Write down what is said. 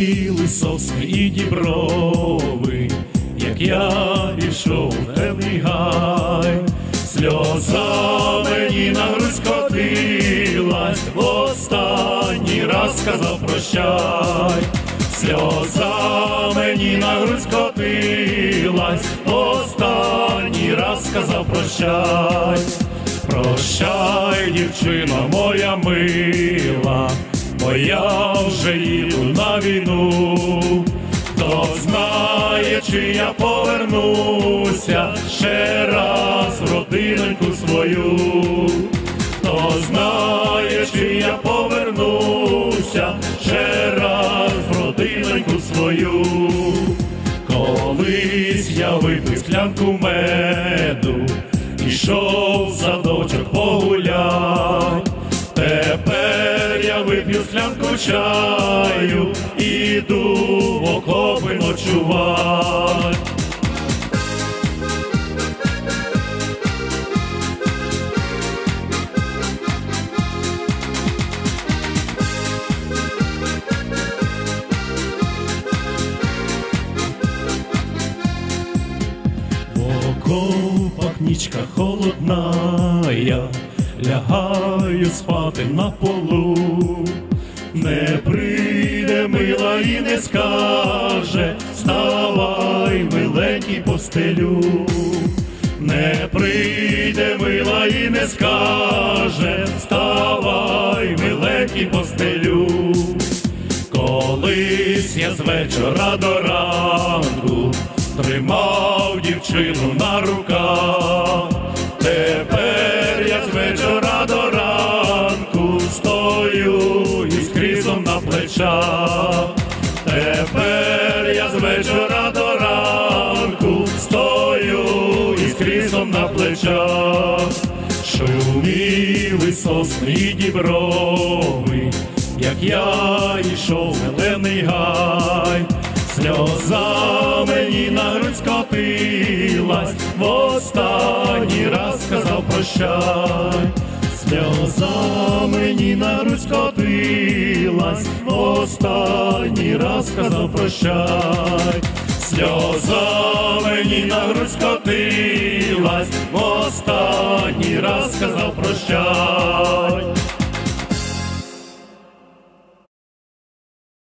Шуміли сосни і діброви, як я пішов в темний гай, сльоза мені на грудь скотилась, в останній раз сказав прощай, сльоза мені на грудь скотилась, останній раз сказав прощай. Прощай, дівчино моя мила, бо я вже їду війну, хто знає, чи я повернуся ще раз в родиноньку свою, хто знає, чи я повернуся ще раз в родиноньку свою. Колись я випив склянку меду, ішов в вип'ю склянку чаю, іду в окопи ночувать. В окопах нічка холодна, лягаю спати на полу, не прийде мила і не скаже, вставай, миленький постелю, не прийде мила і не скаже, вставай, миленький постелю. Колись я з вечора до ранку тримав дівчину на руках, вечора до ранку стою із крісом на плечах, тепер я з вечора до ранку стою із крісом на плечах, шуміли сосни і діброви як я йшов зелений гай, сльоза мені на грудь скотилась, в останній раз сказав прощай, сльоза мені на грудь скотилась, в останній раз сказав прощай, сльоза мені на грудь скотилась, в останній раз сказав прощай.